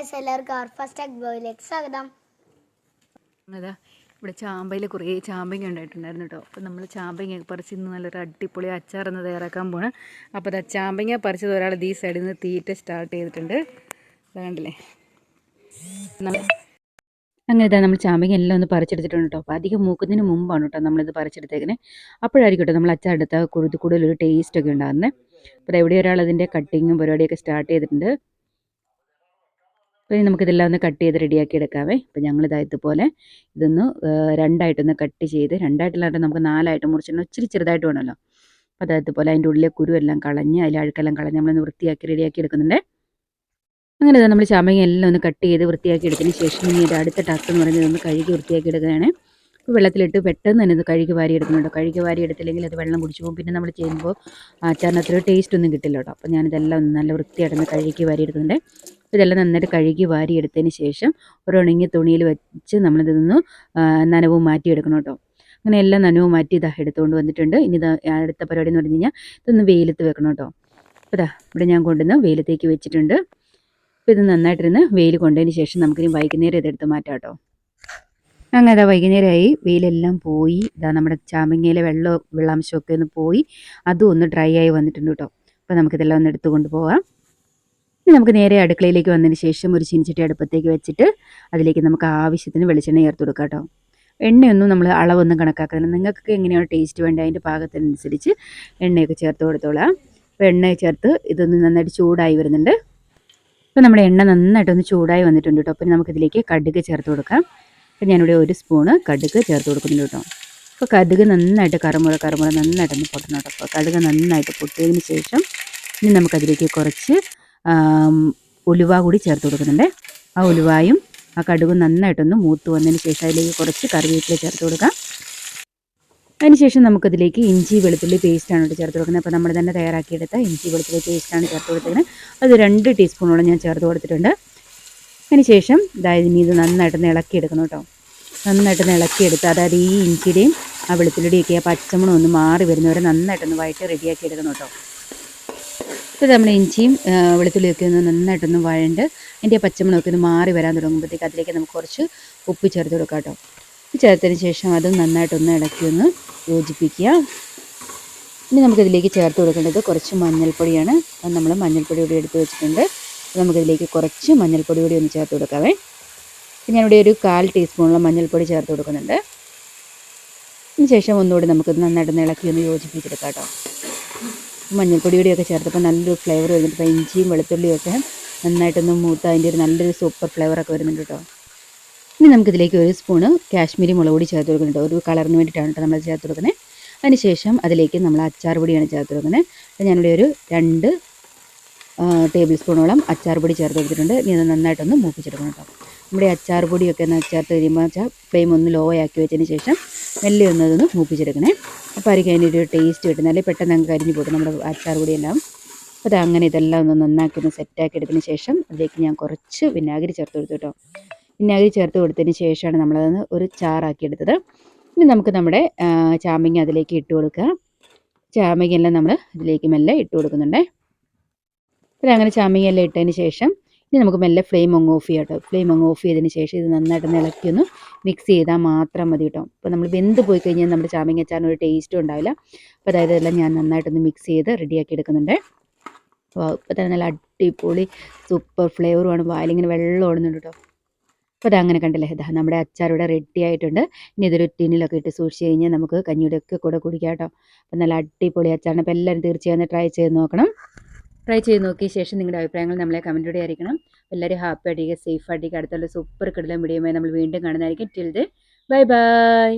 Guys എല്ലാവർക്കും അവർ first tech ബോയിലേക്ക് സ്വാഗതം. അതാ ഇവിടെ ചാമ്പയിൽ കുറേ ചാമ്പങ്ങ ഉണ്ടായിട്ടുണ്ടായിരുന്നു കേട്ടോ. അപ്പോൾ നമ്മൾ ചാമ്പങ്ങ പറിച്ച് ഇന്ന് നല്ലൊരു അടിപൊളി അച്ചാറെന്ന് തയ്യാറാക്കാൻ പോണ്. അപ്പോൾ അതാ ചാമ്പങ്ങ പറിച്ചത് ഒരാൾ ഈ സൈഡിൽ നിന്ന് തീറ്റ സ്റ്റാർട്ട് ചെയ്തിട്ടുണ്ട്. കണ്ടില്ലേ? അങ്ങനെ നമ്മൾ ചാമ്പങ്ങ എല്ലാം ഒന്ന് പറിച്ചെടുത്തിട്ടുണ്ട് കേട്ടോ. അപ്പോൾ അധികം മൂക്കുന്നതിന് മുമ്പാണ് കേട്ടോ നമ്മളിത് പറിച്ചെടുത്തേക്കുന്നത് അപ്പോഴായിരിക്കും കേട്ടോ നമ്മൾ അച്ചാർ അച്ചാറെടുത്താൽ കൂടുതൽ കൂടുതലൊരു ടേസ്റ്റൊക്കെ ഉണ്ടാകുന്നത്. അപ്പോൾ ഇവിടെ ഒരാൾ അതിന്റെ കട്ടിങ്ങും പരിപാടിയൊക്കെ സ്റ്റാർട്ട് ചെയ്തിട്ടുണ്ട്. അപ്പോൾ ഇനി നമുക്കിതെല്ലാം ഒന്ന് കട്ട് ചെയ്ത് റെഡിയാക്കി എടുക്കാവേ. അപ്പോൾ ഞങ്ങളിതാ ഇതുപോലെ ഇതൊന്ന് രണ്ടായിട്ടൊന്ന് കട്ട് ചെയ്ത് രണ്ടായിട്ടല്ലാണ്ട് നമുക്ക് നാലായിട്ട് മുറിച്ചിട്ട് ഇച്ചിരി ചെറുതായിട്ട് വേണമല്ലോ. അപ്പോൾ അത് ഇതുപോലെ അതിന്റെ ഉള്ളിലെ കുരുവെല്ലാം കളഞ്ഞ് അതിൽ അഴുക്കെല്ലാം കളഞ്ഞ് നമ്മളൊന്ന് വൃത്തിയാക്കി റെഡിയാക്കി എടുക്കുന്നുണ്ട്. അങ്ങനെ ഇതാ നമ്മൾ ചാമ്പങ്ങ എല്ലാം ഒന്ന് കട്ട് ചെയ്ത് വൃത്തിയാക്കി എടുത്തതിന് ശേഷം ഇനി ഇത് അടുത്ത ടാസ്ക് എന്ന് പറയുന്നത് ഒന്ന് കഴുകി വൃത്തിയാക്കി എടുക്കുകയാണ്. വെള്ളത്തിലിട്ട് പെട്ടെന്ന് തന്നെ ഇത് കഴുകി വാരി എടുക്കുന്നുണ്ട് കഴുകി വാരി എടുത്തില്ലെങ്കിൽ അത് വെള്ളം കുടിച്ചു പോകും. പിന്നെ നമ്മൾ ചെയ്യുമ്പോൾ അച്ചാറിന് അത്ര ടേസ്റ്റ് ഒന്നും കിട്ടില്ല കേട്ടോ. അപ്പോൾ ഞാനിതെല്ലാം ഒന്ന് നല്ല വൃത്തിയായിട്ടൊന്ന് കഴുകി വാരി എടുക്കുന്നുണ്ട്. ഇതെല്ലാം നന്നായിട്ട് കഴുകി വാരി എടുത്തതിന് ശേഷം ഒരു ഉണങ്ങിയ തുണിയിൽ വെച്ച് നമ്മളിതിൽ നിന്ന് നനവ് മാറ്റിയെടുക്കണം കേട്ടോ. അങ്ങനെ എല്ലാം നനവ് മാറ്റി ഇതാ എടുത്തുകൊണ്ട് വന്നിട്ടുണ്ട്. ഇനി ഇതാ അടുത്ത പരിപാടി എന്ന് പറഞ്ഞു കഴിഞ്ഞാൽ ഇതൊന്ന് വെയിലത്ത് വെക്കണം കേട്ടോ. ഇതാ ഇവിടെ ഞാൻ കൊണ്ടുവന്ന് വെയിലത്തേക്ക് വെച്ചിട്ടുണ്ട്. അപ്പോൾ ഇത് നന്നായിട്ടിരുന്ന് വെയിൽ കൊണ്ടതിന് ശേഷം നമുക്കിനി വൈകുന്നേരം ഇതെടുത്ത് മാറ്റാം കേട്ടോ. അങ്ങനെ അതാ വൈകുന്നേരമായി വെയിലെല്ലാം പോയി. ഇതാ നമ്മുടെ ചാമങ്ങയിലെ വെള്ളം വെള്ളാംശമൊക്കെ ഒന്ന് പോയി. അതും ഒന്ന് ഡ്രൈ ആയി വന്നിട്ടുണ്ട് കേട്ടോ. അപ്പോൾ നമുക്കിതെല്ലാം ഒന്ന് എടുത്തു കൊണ്ടുപോകാം ഇനി നമുക്ക് നേരെ അടുക്കളയിലേക്ക് വന്നതിന് ശേഷം ഒരു ചീനിച്ചട്ടി അടുപ്പത്തേക്ക് വെച്ചിട്ട് അതിലേക്ക് നമുക്ക് ആവശ്യത്തിന് വെളിച്ചെണ്ണ ചേർത്ത് കൊടുക്കാം കേട്ടോ. എണ്ണയൊന്നും നമ്മൾ അളവൊന്നും കണക്കാക്കുന്നില്ല നിങ്ങൾക്കൊക്കെ എങ്ങനെയാണ് ടേസ്റ്റ് വേണ്ടത്? അതിന്റെ പാകത്തിനനുസരിച്ച് എണ്ണയൊക്കെ ചേർത്ത് കൊടുത്തോളാം. അപ്പോൾ എണ്ണ ചേർത്ത് ഇതൊന്ന് നന്നായിട്ട് ചൂടായി വരുന്നുണ്ട്. അപ്പോൾ നമ്മുടെ എണ്ണ നന്നായിട്ടൊന്ന് ചൂടായി വന്നിട്ടുണ്ട് കേട്ടോ. അപ്പോൾ നമുക്കിതിലേക്ക് കടുക് ചേർത്ത് കൊടുക്കാം. അപ്പോൾ ഞാനിവിടെ ഒരു സ്പൂണ് കടുക് ചേർത്ത് കൊടുക്കുന്നുണ്ട് കേട്ടോ. അപ്പോൾ കടുക് നന്നായിട്ട് കറുമുറ കറുമുറ നന്നായിട്ടൊന്ന് പൊട്ടണം കേട്ടോ. അപ്പോൾ കടുക് നന്നായിട്ട് പൊട്ടിയതിന് ശേഷം ഇനി നമുക്കതിലേക്ക് കുറച്ച് ഉലുവ കൂടി ചേർത്ത് കൊടുക്കുന്നുണ്ട്. ആ ഉലുവായും ആ കടുകും നന്നായിട്ടൊന്ന് മൂത്ത് വന്നതിന് ശേഷം അതിലേക്ക് കുറച്ച് കറിവേപ്പില ചേർത്ത് കൊടുക്കാം. അതിനുശേഷം നമുക്കതിലേക്ക് ഇഞ്ചി വെളുത്തുള്ളി പേസ്റ്റാണ് കേട്ടോ ചേർത്ത് കൊടുക്കുന്നത്. അപ്പോൾ നമ്മൾ തന്നെ തയ്യാറാക്കിയെടുത്ത ഇഞ്ചി വെളുത്തുള്ളി പേസ്റ്റാണ് ചേർത്ത് കൊടുത്തത് അത് രണ്ട് ടീസ്പൂണോളം ഞാൻ ചേർത്ത് കൊടുത്തിട്ടുണ്ട്. അതിനുശേഷം അതായത് ഇനി ഇത് നന്നായിട്ടൊന്ന് ഇളക്കിയെടുക്കണം കേട്ടോ. നന്നായിട്ടൊന്ന് ഇളക്കിയെടുത്ത് അതായത് ഈ ഇഞ്ചിയുടെയും ആ വെളുത്തുള്ളിയുടെയൊക്കെ ആ പച്ചമണം ഒന്ന് മാറി വരുന്നവരെ നന്നായിട്ടൊന്ന് വഴറ്റി റെഡിയാക്കി എടുക്കണം കേട്ടോ. ഇപ്പോൾ നമ്മൾ ഇഞ്ചിയും വെളുത്തുള്ളിയൊക്കെ ഒന്ന് നന്നായിട്ടൊന്ന് വഴണ്ട് അതിന്റെ പച്ചമുളകൊക്കെ ഒന്ന് മാറി വരാൻ തുടങ്ങുമ്പോഴത്തേക്ക് അതിലേക്ക് നമുക്ക് കുറച്ച് ഉപ്പ് ചേർത്ത് കൊടുക്കാം കേട്ടോ. ഉപ്പ് ചേർത്തതിന് ശേഷം അതും നന്നായിട്ടൊന്ന് ഇളക്കി ഒന്ന് യോജിപ്പിക്കുക. ഇനി നമുക്കിതിലേക്ക് ചേർത്ത് കൊടുക്കേണ്ടത് കുറച്ച് മഞ്ഞൾപ്പൊടിയാണ്. അത് നമ്മൾ മഞ്ഞൾപ്പൊടി കൂടി എടുത്ത് വെച്ചിട്ടുണ്ട്. നമുക്കിതിലേക്ക് കുറച്ച് മഞ്ഞൾപ്പൊടി കൂടി ഒന്ന് ചേർത്ത് കൊടുക്കാവേ. ഞാനിവിടെ ഒരു കാൽ ടീസ്പൂണോളം മഞ്ഞൾപ്പൊടി ചേർത്ത് കൊടുക്കുന്നുണ്ട്. അതിന് ശേഷം ഒന്നുകൂടി നമുക്ക് നന്നായിട്ടൊന്ന് ഇളക്കി ഒന്ന് യോജിപ്പിച്ചെടുക്കാം കേട്ടോ. മഞ്ഞൾപ്പൊടി ഒക്കെ ചേർത്തപ്പോൾ നല്ലൊരു ഫ്ലേവർ വരുന്നുണ്ട്. അപ്പോൾ ഇഞ്ചിയും വെളുത്തുള്ളിയും ഒക്കെ നന്നായിട്ടൊന്ന് മൂത്ത് അതിന്റെ ഒരു നല്ലൊരു സൂപ്പർ ഫ്ലേവറൊക്കെ വരുന്നുണ്ട് കേട്ടോ. ഇനി നമുക്കിതിലേക്ക് ഒരു സ്പൂണ് കാശ്മീരി മുളക് പൊടി ചേർത്ത് കൊടുക്കുന്നുണ്ട് ഒരു കളറിന് വേണ്ടിയിട്ടാണ് കേട്ടോ നമ്മൾ ചേർത്ത് കൊടുക്കുന്നത്. അതിനുശേഷം അതിലേക്ക് നമ്മൾ അച്ചാർ പൊടിയാണ് ചേർത്ത് കൊടുക്കുന്നത്. അപ്പോൾ ഞാനിവിടെ ഒരു രണ്ട് ടേബിൾ സ്പൂണോളം അച്ചാർ പൊടി ചേർത്ത് കൊടുത്തിട്ടുണ്ട്. ഇനി അത് നന്നായിട്ടൊന്ന് മൂപ്പിച്ചെടുക്കണം കേട്ടോ. നമ്മുടെ അച്ചാർ പൊടിയൊക്കെ ഒന്ന് ചേർത്ത് കഴിയുമ്പോൾ വെച്ചാൽ ഫ്ലെയിം ഒന്ന് ലോ ആക്കി വെച്ചതിന് ശേഷം മെല്ലെ ഒന്ന് അതൊന്ന് മൂപ്പിച്ചെടുക്കണേ. അപ്പോൾ അരിക്ക് ഒരു ടേസ്റ്റ് കിട്ടും. നല്ല പെട്ടെന്ന് അങ്ങ് കരിഞ്ഞു പോകും. നമ്മുടെ അച്ചാർ പൊടിയെല്ലാം അപ്പോൾ അങ്ങനെ ഇതെല്ലാം ഒന്ന് നന്നാക്കി ഒന്ന് സെറ്റാക്കി എടുത്തതിന് ശേഷം അതിലേക്ക് ഞാൻ കുറച്ച് വിനാഗിരി ചേർത്ത് കൊടുത്തു കേട്ടോ. വിനാഗിരി ചേർത്ത് കൊടുത്തതിന് ശേഷമാണ് നമ്മളതൊന്ന് ഒരു ചാറാക്കി എടുത്തത്. ഇനി നമുക്ക് നമ്മുടെ ആ, ചാമ്പങ്ങ അതിലേക്ക് ഇട്ട് കൊടുക്കുക. ചാമ്പങ്ങ എല്ലാം നമ്മൾ ഇതിലേക്ക് മെല്ലെ ഇട്ട് കൊടുക്കുന്നുണ്ടേ. അപ്പോൾ അങ്ങനെ ചാമ്പങ്ങ എല്ലാം ഇട്ടതിന് ശേഷം ഇനി നമുക്ക് മെല്ലെ ഫ്ലെയിം അങ്ങ് ഓഫ് ചെയ്യാം കേട്ടോ ഫ്ലെയിം അങ്ങ് ഓഫ് ചെയ്തതിന് ശേഷം ഇത് നന്നായിട്ട് ഇളക്കി ഒന്ന് മിക്സ് ചെയ്താൽ മാത്രം മതി കേട്ടോ. അപ്പോൾ നമ്മൾ വെന്ത് പോയി കഴിഞ്ഞാൽ നമ്മുടെ ചാമ്പങ്ങ അച്ചാറിന് ഒരു ടേസ്റ്റും ഉണ്ടാവില്ല. അപ്പോൾ അതായത് ഇതെല്ലാം ഞാൻ നന്നായിട്ടൊന്ന് മിക്സ് ചെയ്ത് റെഡിയാക്കി എടുക്കുന്നുണ്ട്. അപ്പോൾ ഇപ്പോൾ തന്നെ നല്ല അടിപൊളി സൂപ്പർ ഫ്ലേവറുമാണ് വായിലിങ്ങനെ വെള്ളം ഓടുന്നുണ്ട് കേട്ടോ. അപ്പോൾ അതങ്ങനെ കണ്ടില്ലേ? ഇതാ നമ്മുടെ അച്ചാർ ഇവിടെ റെഡി ആയിട്ടുണ്ട്. ഇനി ഇതൊരു ടിന്നിലൊക്കെ ഇട്ട് സൂക്ഷിച്ച് കഴിഞ്ഞാൽ നമുക്ക് കഞ്ഞിയുടെ ഒക്കെ കൂടെ കുടിക്കാം കേട്ടോ. അപ്പോൾ നല്ല അടിപൊളി അച്ചാറാണ് അപ്പോൾ എല്ലാവരും തീർച്ചയായും ട്രൈ ചെയ്ത് നോക്കണം. ട്രൈ ചെയ്ത് നോക്കിയ ശേഷം നിങ്ങളുടെ അഭിപ്രായങ്ങൾ നമ്മളെ കമന്റിലൂടെ അറിയിക്കണം. എല്ലാവരും ഹാപ്പി ആയിട്ട് സേഫ് ആയിട്ട് അടുത്തുള്ള സൂപ്പർ കിടലം വീഡിയോയുമായി നമ്മൾ വീണ്ടും കാണുന്നതായിരിക്കും. Till the bye bye